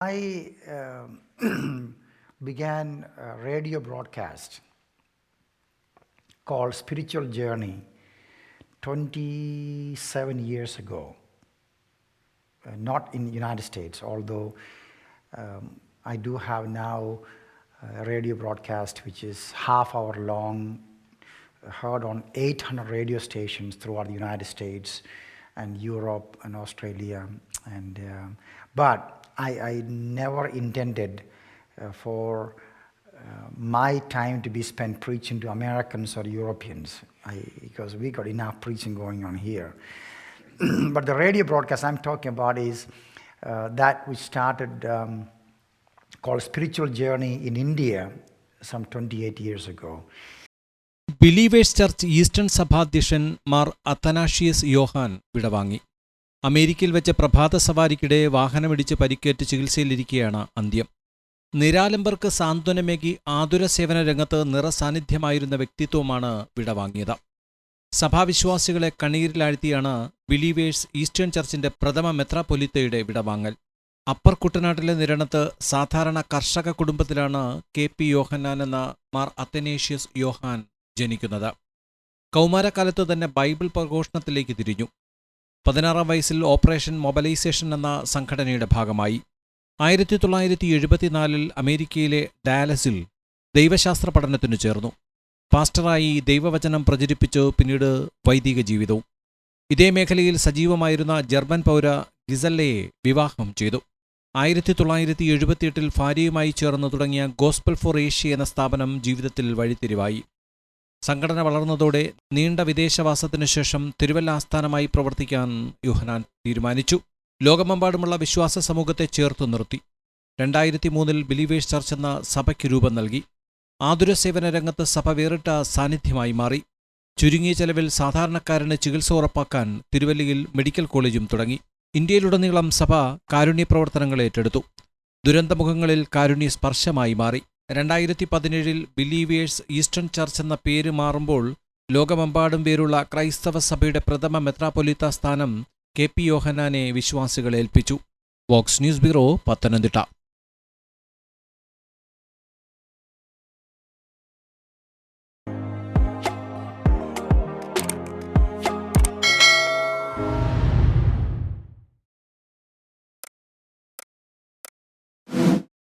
I um began a radio broadcast called Spiritual Journey 27 years ago. Uh, not in the United States, although um, I do have now a radio broadcast which is half hour long, heard on 800 radio stations throughout the United States and Europe and Australia. And um but I, I never intended uh, for uh, my time to be spent preaching to Americans or Europeans, I, because we got enough preaching going on here. but the radio broadcast I'm talking about is uh, that which started um, called Spiritual Journey in India some 28 years ago. Believers church eastern സഭാധ്യക്ഷൻ Mar അത്തനാഷിയസ് Yohan വിടവാങ്ങി. അമേരിക്കയിൽ വെച്ച പ്രഭാത സവാരിക്കിടെ വാഹനമിടിച്ച് പരിക്കേറ്റ് ചികിത്സയിലിരിക്കെയാണ് അന്ത്യം. നിരാലംബർക്ക് സാന്ത്വനമേകി ആതുര സേവന രംഗത്ത് നിറസാന്നിധ്യമായിരുന്ന വ്യക്തിത്വമാണ് വിടവാങ്ങിയത്. സഭാവിശ്വാസികളെ കണ്ണീരിലാഴ്ത്തിയാണ് ബിലീവേഴ്സ് ഈസ്റ്റേൺ ചർച്ചിന്റെ പ്രഥമ മെത്രാപൊലിത്തയുടെ വിടവാങ്ങൽ. അപ്പർ കുട്ടനാട്ടിലെ നിരണത്ത് സാധാരണ കർഷക കുടുംബത്തിലാണ് കെ പി യോഹന്നാൻ എന്ന മാർ അത്തനേഷ്യസ് യോഹാൻ ജനിക്കുന്നത്. കൗമാരക്കാലത്ത് തന്നെ ബൈബിൾ പ്രഘോഷണത്തിലേക്ക് തിരിഞ്ഞു. പതിനാറാം വയസ്സിൽ ഓപ്പറേഷൻ മൊബലൈസേഷൻ എന്ന സംഘടനയുടെ ഭാഗമായി. ആയിരത്തി തൊള്ളായിരത്തി എഴുപത്തിനാലിൽ അമേരിക്കയിലെ ഡാലസിൽ ദൈവശാസ്ത്ര പഠനത്തിനു ചേർന്നു. പാസ്റ്ററായി ദൈവവചനം പ്രചരിപ്പിച്ചു പിന്നീട് വൈദിക ജീവിതവും. ഇതേ മേഖലയിൽ സജീവമായിരുന്ന ജർമ്മൻ പൗര ഗിസല്ലയെ വിവാഹം ചെയ്തു. ആയിരത്തി തൊള്ളായിരത്തി എഴുപത്തിയെട്ടിൽ ഭാര്യയുമായി ചേർന്ന് തുടങ്ങിയ ഗോസ്പൽ ഫോർ ഏഷ്യ എന്ന സ്ഥാപനം ജീവിതത്തിൽ വഴിത്തിരിവായി. സംഘടന വളർന്നതോടെ നീണ്ട വിദേശവാസത്തിനു ശേഷം തിരുവല്ല ആസ്ഥാനമായി പ്രവർത്തിക്കാൻ യുഹനാൻ തീരുമാനിച്ചു. ലോകമെമ്പാടുമുള്ള വിശ്വാസ സമൂഹത്തെ ചേർത്തു നിർത്തി. രണ്ടായിരത്തി മൂന്നിൽ ബിലീവേഴ്സ് ചർച്ച് എന്ന സഭയ്ക്ക് രൂപം നൽകി. ആതുര സേവന രംഗത്ത് സഭ വേറിട്ട സാന്നിധ്യമായി മാറി. ചുരുങ്ങിയ ചെലവിൽ സാധാരണക്കാരന് ചികിത്സ ഉറപ്പാക്കാൻ തിരുവല്ലയിൽ മെഡിക്കൽ കോളേജും തുടങ്ങി. ഇന്ത്യയിലുടനീളം സഭ കാരുണ്യ പ്രവർത്തനങ്ങൾ ഏറ്റെടുത്തു. ദുരന്തമുഖങ്ങളിൽ കാരുണ്യ സ്പർശമായി മാറി. രണ്ടായിരത്തി പതിനേഴിൽ ബിലീവേഴ്സ് ഈസ്റ്റേൺ ചർച്ച് എന്ന പേര് മാറുമ്പോൾ ലോകമെമ്പാടും പേരുള്ള ക്രൈസ്തവ സഭയുടെ പ്രഥമ മെത്രാപൊലിത്ത സ്ഥാനം കെ പി യോഹനാനെ വിശ്വാസികളെ ഏൽപ്പിച്ചു വോക്സ് ന്യൂസ് ബ്യൂറോ പത്തനംതിട്ട.